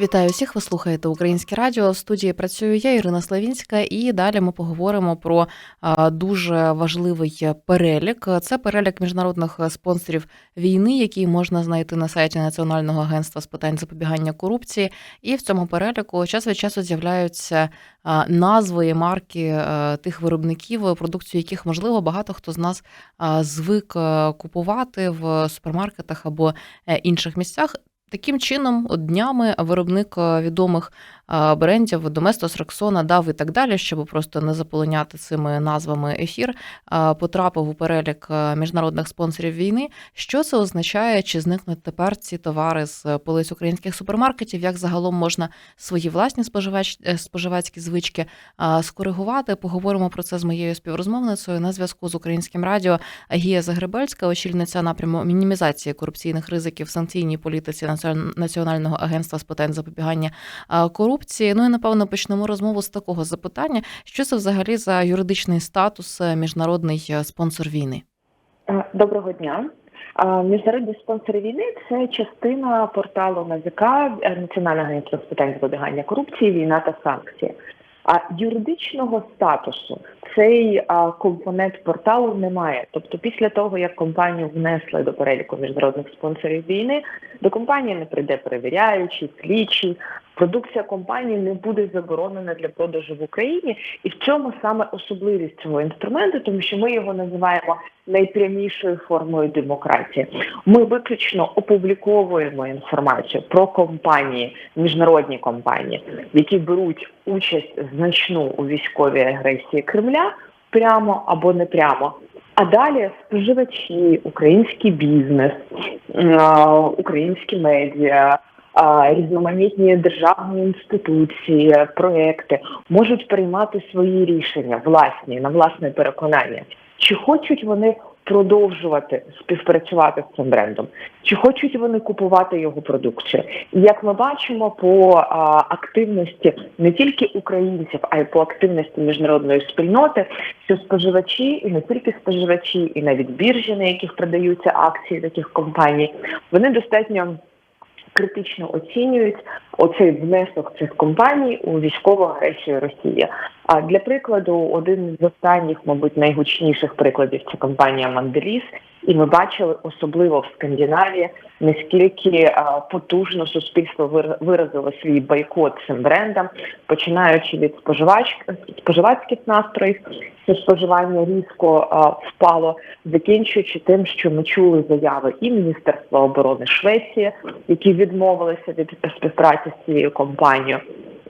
Вітаю всіх. Ви слухаєте Українське Радіо. В студії працюю я, Ірина Славінська, і далі ми поговоримо про дуже важливий перелік. Це перелік міжнародних спонсорів війни, який можна знайти на сайті Національного агентства з питань запобігання корупції. І в цьому переліку час від часу з'являються назви і марки тих виробників, продукцію яких можливо багато хто з нас звик купувати в супермаркетах або е, інших місцях. Таким чином, от днями виробник е, відомих брендів Доместос, Рексона, дав і так далі, щоб просто не заполоняти цими назвами ефір, е, потрапив у перелік е, міжнародних спонсорів війни. Що це означає? Чи зникнуть тепер ці товари з полиць українських супермаркетів? Як загалом можна свої власні споживач, е, споживацькі звички е, скоригувати? Поговоримо про це з моєю співрозмовницею на зв'язку з українським радіо Гія Загребельська, очільниця напряму мінімізації корупційних ризиків в санкційній політиці Націон- Національного агентства з питань запобігання а, корупції. Ну і напевно почнемо розмову з такого запитання: що це взагалі за юридичний статус е, міжнародний е, спонсор війни? Е, Доброго дня. Е, Міжнародні спонсори війни це частина порталу НАЗК е, Національного агентства з питань запобігання корупції, війна та санкції. А юридичного статусу цей компонент порталу немає. Тобто, після того як компанію внесли до переліку міжнародних спонсорів війни, до компанії не прийде перевіряючий, слідчий. Продукція компанії не буде заборонена для продажу в Україні, і в цьому саме особливість цього інструменту, тому що ми його називаємо найпрямішою формою демократії. Ми виключно опубліковуємо інформацію про компанії, міжнародні компанії, які беруть участь значну у військовій агресії Кремля, прямо або не прямо. А далі споживачі, український бізнес, е, українські медіа, різноманітні державні інституції, проекти можуть приймати свої рішення власні на власне переконання. Чи хочуть вони продовжувати співпрацювати з цим брендом, чи хочуть вони купувати його продукцію? І як ми бачимо по а, активності не тільки українців, а й по активності міжнародної спільноти, що споживачі, і не тільки споживачі, і навіть біржі, на яких продаються акції таких компаній, вони достатньо критично оцінюють оцей внесок цих компаній у військову агресію Росії. А для прикладу, один з останніх, мабуть, найгучніших прикладів це компанія Манделіс. І ми бачили особливо в Скандинавії, наскільки а, потужно суспільство вир- виразило свій бойкот цим брендам, починаючи від споживач споживацьких настроїв, що споживання різко а, впало, закінчуючи тим, що ми чули заяви і Міністерства оборони Швеції, які відмовилися від співпраці з цією компанією.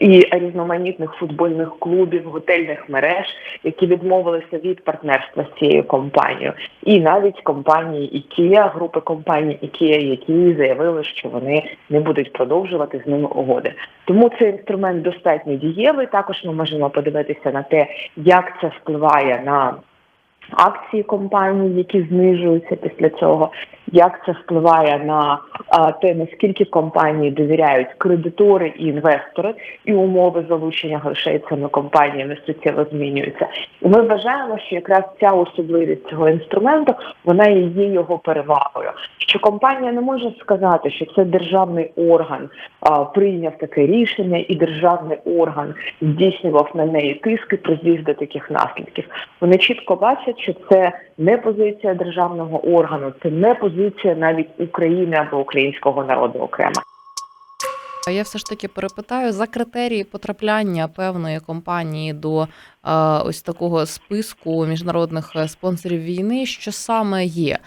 І різноманітних футбольних клубів, готельних мереж, які відмовилися від партнерства з цією компанією, і навіть компанії IKEA, групи компаній IKEA, які заявили, що вони не будуть продовжувати з ними угоди. Тому цей інструмент достатньо дієвий. Також ми можемо подивитися на те, як це впливає на акції компаній, які знижуються після цього, як це впливає на те, наскільки компанії довіряють кредитори і інвестори, і умови залучення грошей цими компаніями суттєво змінюються. І ми вважаємо, що якраз ця особливість цього інструменту вона і є його перевагою. Що компанія не може сказати, що це державний орган а, прийняв таке рішення, і державний орган здійснював на неї тиск і призвів до таких наслідків. Вони чітко бачать, що це не позиція державного органу, це не позиція навіть України або українського народу окремо. Я все ж таки перепитаю за критерії потрапляння певної компанії до е, ось такого списку міжнародних е, спонсорів війни, що саме є.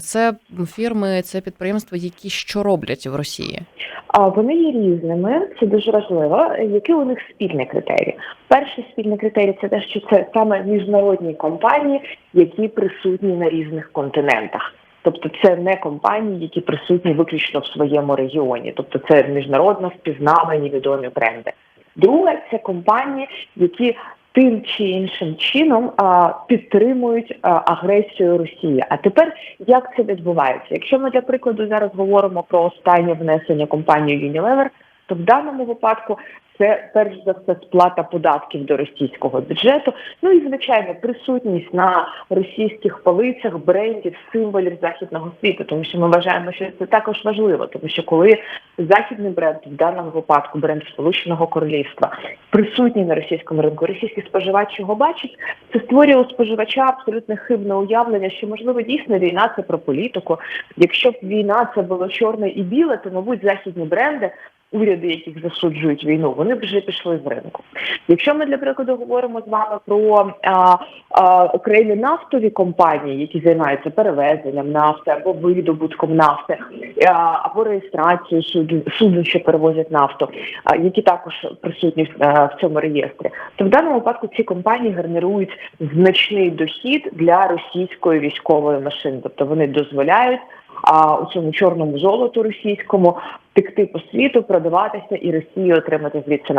Це фірми, це підприємства, які що роблять в Росії. А вони є різними, це дуже важливо. Які у них спільні критерії? Перший спільний критерій це те, що це саме міжнародні компанії, які присутні на різних континентах. Тобто це не компанії, які присутні виключно в своєму регіоні, тобто це міжнародно впізнавані відомі бренди. Друге, це компанії, які тим чи іншим чином а, підтримують а, агресію Росії. А тепер як це відбувається? Якщо ми для прикладу зараз говоримо про останнє внесення компанії Unilever, то в даному випадку це перш за все сплата податків до російського бюджету. Ну і звичайно, присутність на російських полицях брендів, символів західного світу, тому що ми вважаємо, що це також важливо, тому що коли західний бренд в даному випадку бренд Сполученого Королівства присутній на російському ринку, російський споживач його бачить, це створює у споживача абсолютно хибне уявлення, що можливо дійсно війна це про політику. Якщо б війна це було чорне і біле, то мабуть західні бренди. Уряди, яких засуджують війну, вони вже пішли з ринку. Якщо ми для прикладу говоримо з вами про а, а, окремі нафтові компанії, які займаються перевезенням нафти або видобутком нафти, а, або реєстрацією суден, суден, що перевозять нафту, а, які також присутні а, в цьому реєстрі, то в даному випадку ці компанії генерують значний дохід для російської військової машини, тобто вони дозволяють а у цьому чорному золоту російському текти по світу, продаватися і Росії отримати звідси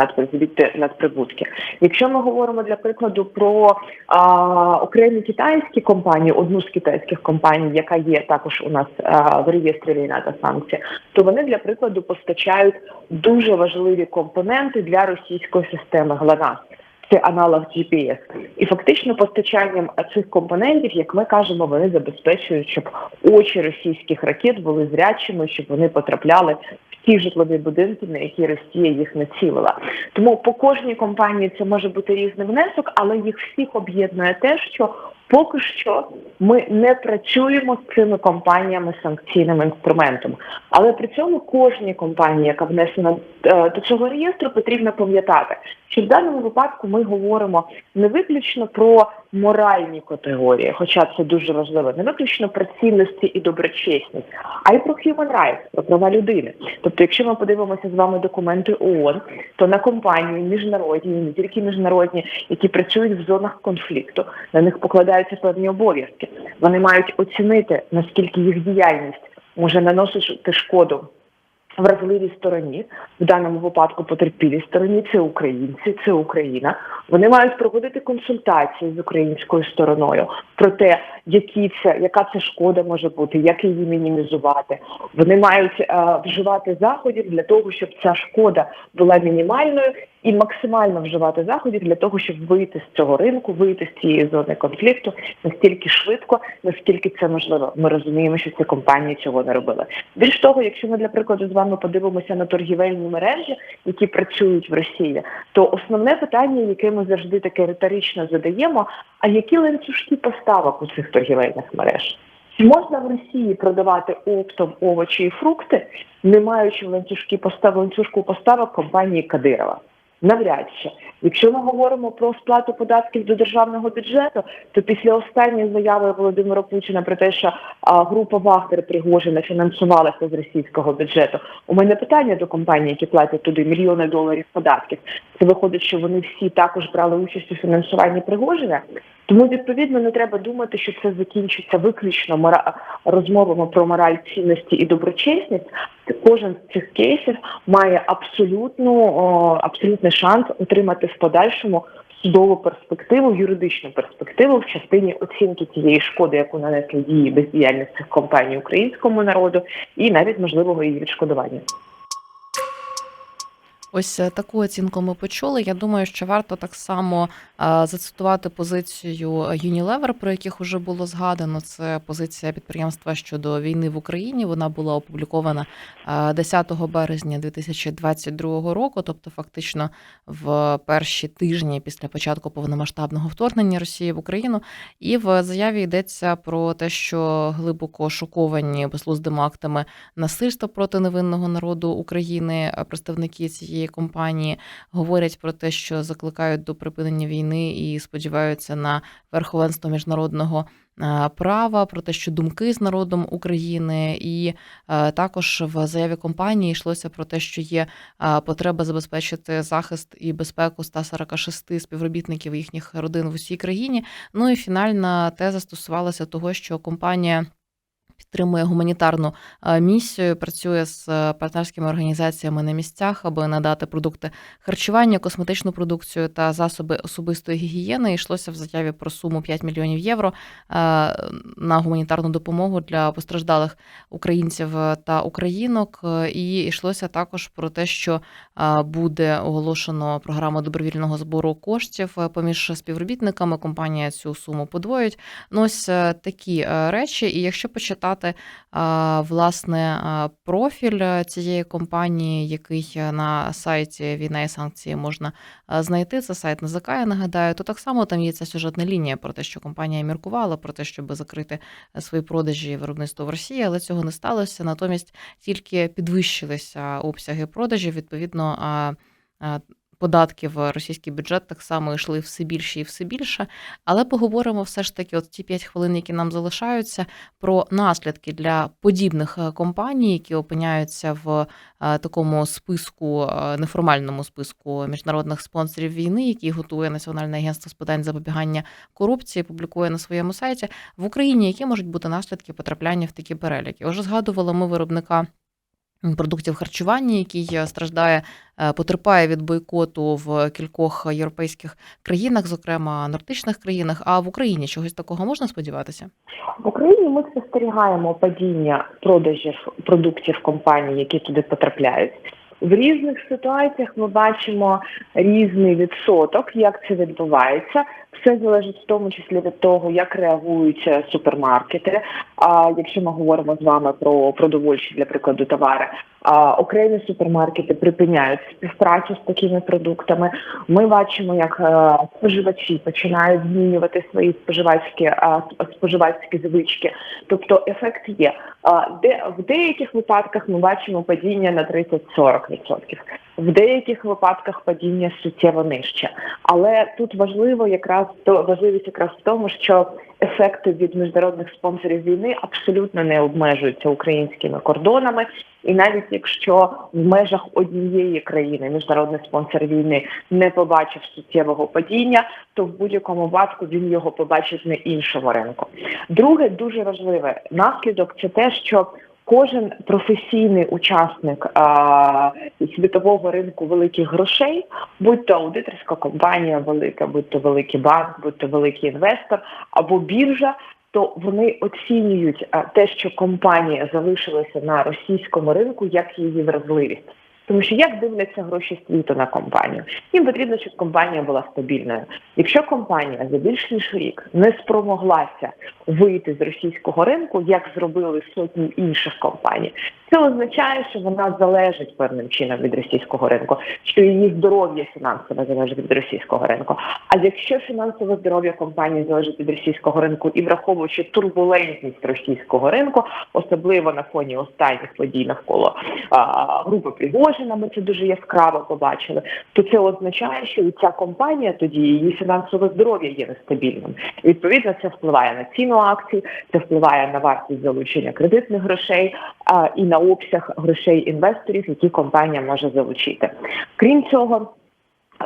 надприбутки. Якщо ми говоримо для прикладу про а, окремі китайські компанії, одну з китайських компаній, яка є також у нас а, в реєстрі війна та санкції, то вони для прикладу постачають дуже важливі компоненти для російської системи ГЛОНАСС. Це аналог GPS. І фактично постачанням цих компонентів, як ми кажемо, вони забезпечують, щоб очі російських ракет були зрячими, щоб вони потрапляли в ті житлові будинки, на які Росія їх націлила. Тому по кожній компанії це може бути різний внесок, але їх всіх об'єднує те, що поки що ми не працюємо з цими компаніями санкційним інструментом. Але при цьому кожній компанії, яка внесена е, до цього реєстру, потрібно пам'ятати, що в даному випадку ми говоримо не виключно про моральні категорії, хоча це дуже важливо, не виключно про цінності і доброчесність, а й про human rights, про права людини. Тобто, якщо ми подивимося з вами документи ООН, то на компанії міжнародні, не тільки міжнародні, які працюють в зонах конфлікту, на них покладаються певні обов'язки. Вони мають оцінити наскільки їх діяльність може наносити шкоду вразливій стороні, в даному випадку потерпілій стороні, це українці, це Україна. Вони мають проводити консультації з українською стороною про те, які це, яка це шкода може бути, як її мінімізувати. Вони мають е, вживати заходів для того, щоб ця шкода була мінімальною, і максимально вживати заходів для того, щоб вийти з цього ринку, вийти з цієї зони конфлікту настільки швидко, наскільки це можливо. Ми розуміємо, що ці компанії цього не робили. Більш того, якщо ми для прикладу з вами подивимося на торгівельні мережі, які працюють в Росії, то основне питання, яке ми завжди таке риторично задаємо: а які ланцюжки поставок у цих торгівельних мереж? Чи можна в Росії продавати оптом овочі і фрукти, не маючи в ланцюжку поставок компанії Кадирова? Навряд чи. Якщо ми говоримо про сплату податків до державного бюджету, то після останньої заяви Володимира Путіна про те, що а, група Вагнер Пригожина фінансувалася з російського бюджету, у мене питання до компаній, які платять туди мільйони доларів податків. Це виходить, що вони всі також брали участь у фінансуванні Пригожина. Тому відповідно не треба думати, що це закінчиться виключно мора... розмовами про мораль цінності і доброчесність. Кожен з цих кейсів має абсолютну абсолютний шанс отримати в подальшому судову перспективу, юридичну перспективу в частині оцінки цієї шкоди, яку нанесли дії бездіяльність цих компаній українському народу, і навіть можливого її відшкодування. Ось е, таку оцінку ми почули. Я думаю, що варто так само е, зацитувати позицію Unilever, про яких вже було згадано. Це позиція підприємства щодо війни в Україні. Вона була опублікована е, 10 березня 2022 року, тобто фактично в перші тижні після початку повномасштабного вторгнення Росії в Україну. І в заяві йдеться про те, що глибоко шоковані безглуздими актами насильства проти невинного народу України представники цієї компанії говорять про те, що закликають до припинення війни і сподіваються на верховенство міжнародного е, права, про те, що думки з народом України, і е, також в заяві компанії йшлося про те, що є е, потреба забезпечити захист і безпеку 146 співробітників їхніх родин в усій країні. Ну і фінальна теза стосувалася того, що компанія. Підтримує гуманітарну е, місію, працює з е, партнерськими організаціями на місцях, аби надати продукти харчування, косметичну продукцію та засоби особистої гігієни. Йшлося в заяві про суму 5 мільйонів євро е, на гуманітарну допомогу для постраждалих українців та українок. І йшлося також про те, що буде оголошено програму добровільного збору коштів поміж співробітниками. Компанія цю суму подвоїть. Ну, ось такі речі. І якщо почитати власне профіль е, цієї компанії, який е, на сайті Війна і санкції можна е, знайти, це сайт НАЗК, я нагадаю, то так само там є ця сюжетна лінія про те, що компанія міркувала про те, щоб закрити свої продажі виробництво в Росії, але цього не сталося. Натомість тільки підвищилися обсяги продажів. Відповідно, а, а, в російський бюджет так само йшли все більше і все більше. Але поговоримо все ж таки, от ті 5 хвилин, які нам залишаються, про наслідки для подібних е, компаній, які опиняються в е, такому списку, е, неформальному списку міжнародних спонсорів війни, який готує Національне агентство з питань запобігання корупції, публікує на своєму сайті в Україні. Які можуть бути наслідки потрапляння в такі переліки? Уже згадували ми виробника. Продуктів харчування, який е, страждає, е, потерпає від бойкоту в кількох європейських країнах, зокрема нордичних країнах. А в Україні чогось такого можна сподіватися? В Україні ми спостерігаємо падіння продажів продуктів компаній, які туди потрапляють. В різних ситуаціях ми бачимо різний відсоток, як це відбувається. Все залежить в тому числі від того, як реагують супермаркети. А якщо ми говоримо з вами про продовольчі, для прикладу, товари, а окремі супермаркети припиняють співпрацю з такими продуктами. Ми бачимо, як а, споживачі починають змінювати свої споживацькі а, споживацькі звички. Тобто ефект є. А де в деяких випадках ми бачимо падіння на 30-40%. В деяких випадках падіння суттєво нижче. Але тут важливо якраз то важливість якраз в тому, що ефекти від міжнародних спонсорів війни абсолютно не обмежуються українськими кордонами. І навіть якщо в межах однієї країни міжнародний спонсор війни не побачив суттєвого падіння, то в будь-якому випадку він його побачить на іншому ринку. Друге, дуже важливе наслідок це те, що Кожен професійний учасник а, світового ринку великих грошей, будь то аудиторська компанія велика, будь то великий банк, будь то великий інвестор або біржа, то вони оцінюють те, що компанія залишилася на російському ринку, як її вразливість. Тому що як дивляться гроші світу на компанію, їм потрібно, щоб компанія була стабільною. Якщо компанія за більш ніж рік не спромоглася вийти з російського ринку, як зробили сотні інших компаній, це означає, що вона залежить певним чином від російського ринку, що її здоров'я фінансове залежить від російського ринку. А якщо фінансове здоров'я компанії залежить від російського ринку і враховуючи турбулентність російського ринку, особливо на фоні останніх подій навколо а, групи Пригожина, ми це дуже яскраво побачили, то це означає, що і ця компанія тоді її фінансове здоров'я є нестабільним. І, відповідно, це впливає на ціну акцій, це впливає на вартість залучення кредитних грошей а, і на обсяг грошей інвесторів, які компанія може залучити. Крім цього,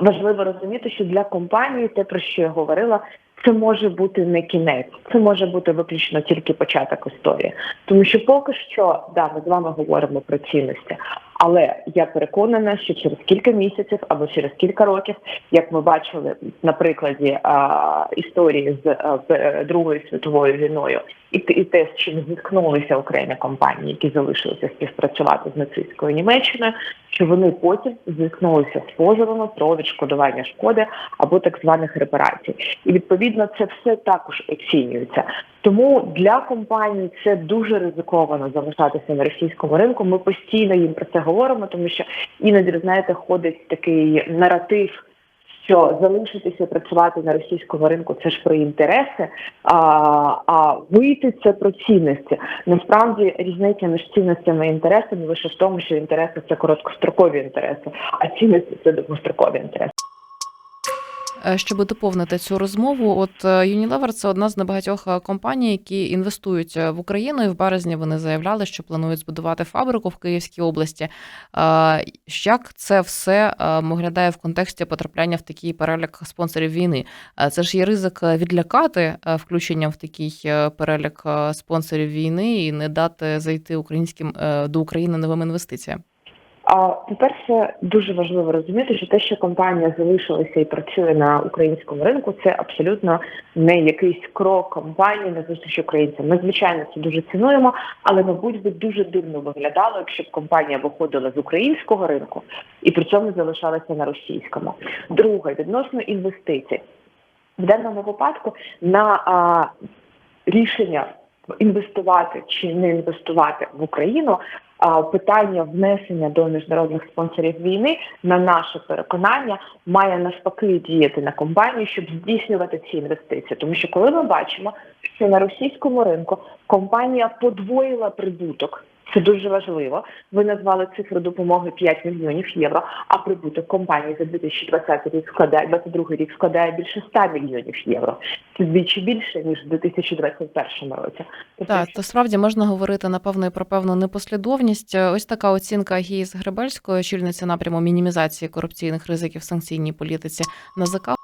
важливо розуміти, що для компанії те, про що я говорила, це може бути не кінець, це може бути виключно тільки початок історії. Тому що поки що, да, ми з вами говоримо про цінності, але я переконана, що через кілька місяців або через кілька років, як ми бачили на прикладі а, історії з а, П- Другою світовою війною, і, і те, з чим зіткнулися окремі компанії, які залишилися співпрацювати з нацистською Німеччиною, що вони потім зіткнулися з позовами про відшкодування шкоди або так званих репарацій. І відповідно це все також оцінюється. Тому для компаній це дуже ризиковано залишатися на російському ринку. Ми постійно їм про це говоримо, тому що іноді знаєте, ходить такий наратив. Що залишитися працювати на російському ринку це ж про інтереси, а, а вийти це про цінності. Насправді різниця між цінностями і інтересами лише в тому, що інтереси це короткострокові інтереси, а цінності це довгострокові інтереси. Е, Щоб доповнити цю розмову, от е, Unilever – це одна з небагатьох е, компаній, які інвестують в Україну. І в березні вони заявляли, що планують збудувати фабрику в Київській області. Як це все виглядає в контексті потрапляння в такий перелік спонсорів війни? Це ж є ризик відлякати включенням в такий перелік спонсорів війни і не дати зайти українським до України новим інвестиціям. По-перше, дуже важливо розуміти, що те, що компанія залишилася і працює на українському ринку, це абсолютно не якийсь крок компанії на зустріч українцям. Ми звичайно це дуже цінуємо, але мабуть би дуже дивно виглядало, якщо б компанія виходила з українського ринку і при цьому залишалася на російському. Друге, відносно інвестицій в даному випадку на а, рішення інвестувати чи не інвестувати в Україну. Питання внесення до міжнародних спонсорів війни, на наше переконання, має навпаки діяти на компанію, щоб здійснювати ці інвестиції. Тому що коли ми бачимо, що на російському ринку компанія подвоїла прибуток. Це дуже важливо. Ви назвали цифру допомоги 5 мільйонів євро, а прибуток компанії за 2020 рік складає 22 рік складає більше 100 мільйонів євро. Це двічі більше ніж в 2021 році. Тобто, Так, то справді можна говорити напевно і про певну непослідовність. Ось така оцінка Агії Гребельської, очільниця напряму мінімізації корупційних ризиків в санкційній політиці НАЗК.